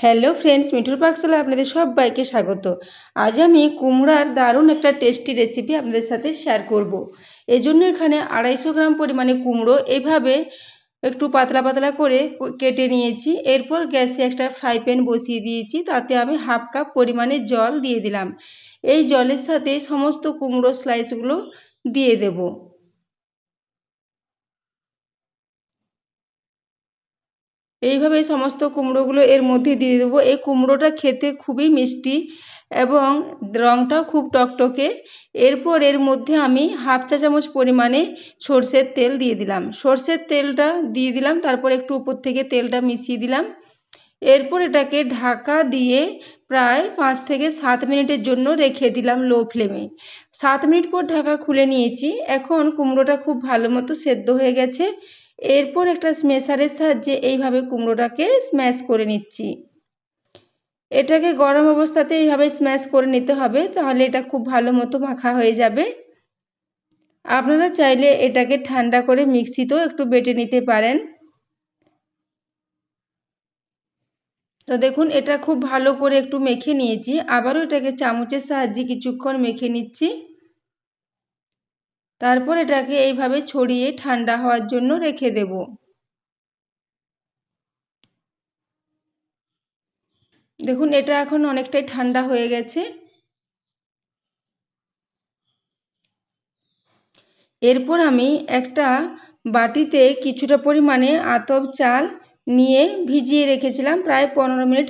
Hello friends মিঠুর পাকশালা আপনাদের সবাইকে স্বাগত। আজ আমি কুমড়ার দারুণ একটা টেস্টি রেসিপি আপনাদের সাথে শেয়ার করব। এই জন্য এখানে আড়াইশো গ্রাম পরিমাণে কুমড়ো এভাবে একটু পাতলা পাতলা করে কেটে নিয়েছি। এরপর গ্যাসে একটা ফ্রাই প্যান বসিয়ে দিয়েছি, তাতে আমি হাফ কাপ পরিমাণে জল দিয়ে দিলাম। এই জলের সাথে সমস্ত কুমড়ো স্লাইসগুলো দিয়ে দেবো। এইভাবে সমস্ত কুমড়োগুলো এর মধ্যে দিয়ে দেবো। এই কুমড়োটা খেতে খুবই মিষ্টি এবং রঙটাও খুব টকটকে। এরপর এর মধ্যে আমি হাফ চা চামচ পরিমাণে সর্ষের তেল দিয়ে দিলাম। সর্ষের তেলটা দিয়ে দিলাম, তারপর একটু উপর থেকে তেলটা মিশিয়ে দিলাম। এরপর এটাকে ঢাকা দিয়ে প্রায় পাঁচ থেকে সাত মিনিটের জন্য রেখে দিলাম লো ফ্লেমে। সাত মিনিট পর ঢাকা খুলে নিয়েছি। এখন কুমড়োটা খুব ভালো মতো সেদ্ধ হয়ে গেছে। এরপর একটা স্মেশারের সাহায্যে এইভাবে কুমড়োটাকে স্ম্যাশ করে নিচ্ছি। এটাকে গরম অবস্থাতে এইভাবে স্ম্যাশ করে নিতে হবে, তাহলে এটা খুব ভালো মতো মাখা হয়ে যাবে। আপনারা চাইলে এটাকে ঠান্ডা করে মিক্সিতেও একটু বেটে নিতে পারেন। তো দেখুন, এটা খুব ভালো করে একটু মেখে নিয়েছি। আবারও এটাকে চামচের সাহায্যে কিছুক্ষণ মেখে নিচ্ছি। তারপর এটাকে এইভাবে ছড়িয়ে ঠান্ডা হওয়ার জন্য রেখে দেব। দেখুন, এটা এখন অনেকটাই ঠান্ডা হয়ে গেছে। এরপর আমি একটা বাটিতে কিছুটা পরিমাণে আতপ চাল নিয়ে ভিজিয়ে রেখেছিলাম প্রায় পনেরো মিনিট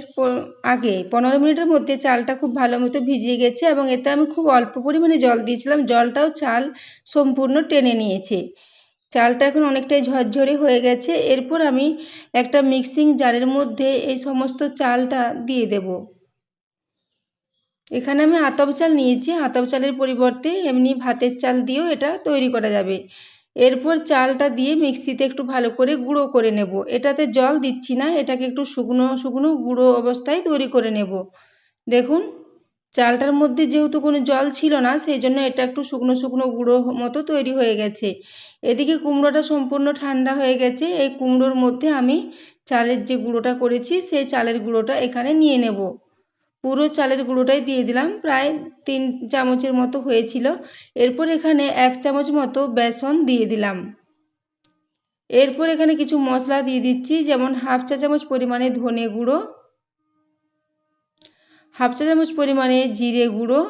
আগে। পনেরো মিনিটের মধ্যে চালটা খুব ভালো মতো ভিজিয়ে গেছে এবং এতে আমি খুব অল্প পরিমাণে জল দিয়েছিলাম। জলটাও চাল সম্পূর্ণ টেনে নিয়েছে। চালটা এখন অনেকটাই ঝরঝরে হয়ে গেছে। এরপর আমি একটা মিক্সিং জারের মধ্যে এই সমস্ত চালটা দিয়ে দেব। এখানে আমি আতপ চাল নিয়েছি। আতপ চালের পরিবর্তে এমনি ভাতের চাল দিয়েও এটা তৈরি করা যাবে। এরপর চালটা দিয়ে মিক্সিতে একটু ভালো করে গুঁড়ো করে নেব। এটাতে জল দিচ্ছি না, এটাকে একটু শুকনো শুকনো গুঁড়ো অবস্থায় তৈরি করে নেব। দেখুন, চালটার মধ্যে যেহেতু কোনো জল ছিল না, সেই জন্য এটা একটু শুকনো শুকনো গুঁড়ো মতো তৈরি হয়ে গেছে। এদিকে কুমড়োটা সম্পূর্ণ ঠান্ডা হয়ে গেছে। এই কুমড়োর মধ্যে আমি চালের যে গুঁড়োটা করেছি, সেই চালের গুঁড়োটা এখানে নিয়ে নেব। পুরো চালের গুঁড়োটাই দিয়ে দিলাম। প্রায় তিন চামচের মতো হয়েছিল। এরপর এখানে এক চামচ মতো বেসন দিয়ে দিলাম। এরপর এখানে কিছু মশলা দিয়ে দিচ্ছি, যেমন হাফ চা চামচ পরিমাণে ধনে গুঁড়ো, হাফ চা চামচ পরিমাণে জিরে গুঁড়ো,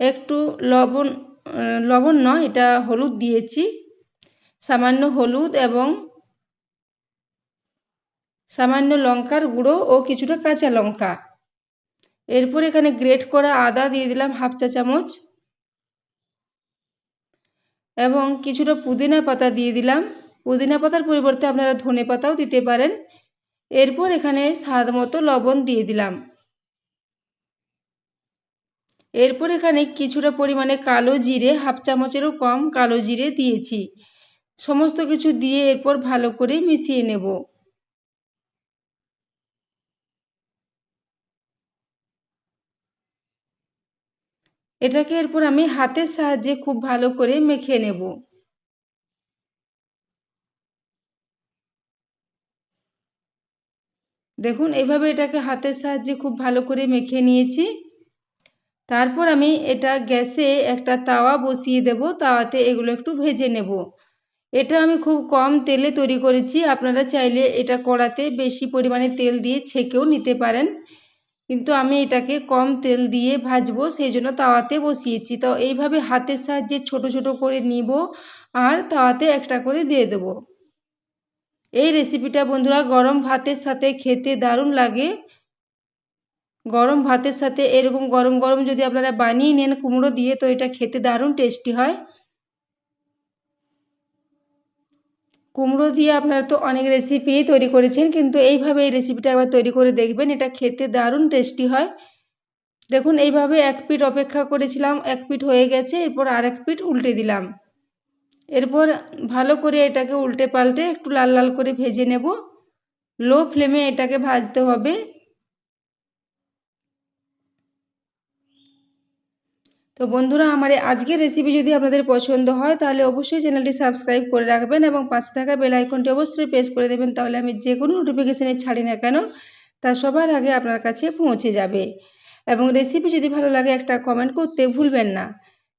একটু লবণ লবণ নয়, এটা হলুদ দিয়েছি। সামান্য হলুদ এবং সামান্য লঙ্কার গুঁড়ো ও কিছুটা কাঁচা লঙ্কা। এরপর এখানে গ্রেট করা আদা দিয়ে দিলাম হাফ চা চামচ। এবং কিছুটা পুদিনা পাতা দিয়ে দিলাম। পুদিনা পাতার পরিবর্তে আপনারা ধনে পাতাও দিতে পারেন। এরপর এখানে স্বাদ মতো লবণ দিয়ে দিলাম। এরপর এখানে কিছুটা পরিমাণে কালো জিরে, হাফ চামচেরও কম কালো জিরে দিয়েছি। সমস্ত কিছু দিয়ে এরপর ভালো করে মিশিয়ে নেব। এটাকে এরপর আমি হাতের সাহায্যে খুব ভালো করে মেখে নেব। দেখুন, এভাবে এটাকে হাতের সাহায্যে খুব ভালো করে মেখে নিয়েছি। তারপর আমি এটা গ্যাসে একটা তাওয়া বসিয়ে দেব, তাওয়াতে এগুলো একটু ভেজে নেব। এটা আমি খুব কম তেলে তৈরি করেছি, আপনারা চাইলে এটা কড়াতে বেশি পরিমাণে তেল দিয়ে ছেঁকেও নিতে পারেন। কিন্তু আমি এটাকে কম তেল দিয়ে ভাজবো, সেই জন্য তাওয়াতে বসিয়েছি। তো এইভাবে হাতের সাহায্যে ছোট ছোট করে নিব আর তাওয়াতে একটা করে দিয়ে দেব। এই রেসিপিটা বন্ধুরা গরম ভাতের সাথে খেতে দারুণ লাগে। গরম ভাতের সাথে এরকম গরম গরম যদি আপনারা বানিয়ে নেন কুমড়ো দিয়ে, তো এটা খেতে দারুণ টেস্টি হয়। কুমড়ো দিয়ে আপনারা তো অনেক রেসিপি তৈরি করেছেন, কিন্তু এইভাবে এই রেসিপিটা একবার তৈরি করে দেখবেন, এটা খেতে দারুণ টেস্টি হয়। দেখুন, এইভাবে এক পিট অপেক্ষা করেছিলাম, এক পিট হয়ে গেছে, এরপর আর এক পিট উল্টে দিলাম। এরপর ভালো করে এটাকে উল্টে পাল্টে একটু লাল লাল করে ভেজে নেব। লো ফ্লেমে এটাকে ভাজতে হবে। তো বন্ধুরা, আমার আজকের রেসিপি যদি আপনাদের পছন্দ হয়, তাহলে অবশ্যই চ্যানেলটি সাবস্ক্রাইব করে রাখবেন এবং পাশে থাকা বেল আইকনটি অবশ্যই প্রেস করে দেবেন, তাহলে আমি যে কোনো নোটিফিকেশানে ছাড়ি না কেন, তা সবার আগে আপনার কাছে পৌঁছে যাবে। এবং রেসিপি যদি ভালো লাগে, একটা কমেন্ট করতে ভুলবেন না।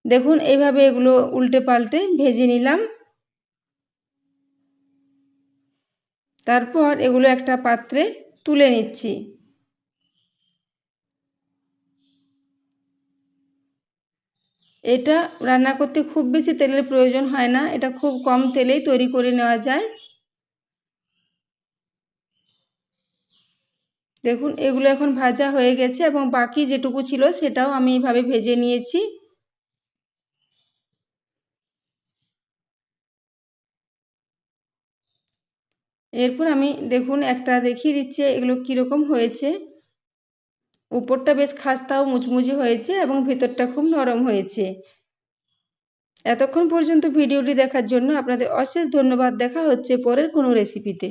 দেখুন এইভাবে এগুলো উল্টে পাল্টে ভেজে নিলাম। তারপর এগুলো একটা পাত্রে তুলে নিচ্ছি। এটা রান্না করতে খুব বেশি তেলের প্রয়োজন হয় না। এটা খুব কম তেলেই তৈরি করে নেওয়া যায়। দেখুন, এগুলো এখন ভাজা হয়ে গেছে এবং বাকি যেটুকু ছিল সেটাও আমি এইভাবে ভেজে নিয়েছি। এরপর আমি দেখুন, একটা দেখিয়ে দিচ্ছি এগুলো কীরকম হয়েছে। উপরটা বেশ খাস্তাও মুচমুচে হয়েছে এবং ভিতরটা খুব নরম হয়েছে। এতক্ষণ পর্যন্ত ভিডিওটি দেখার জন্য আপনাদের অশেষ ধন্যবাদ। দেখা হচ্ছে পরের কোনো রেসিপিতে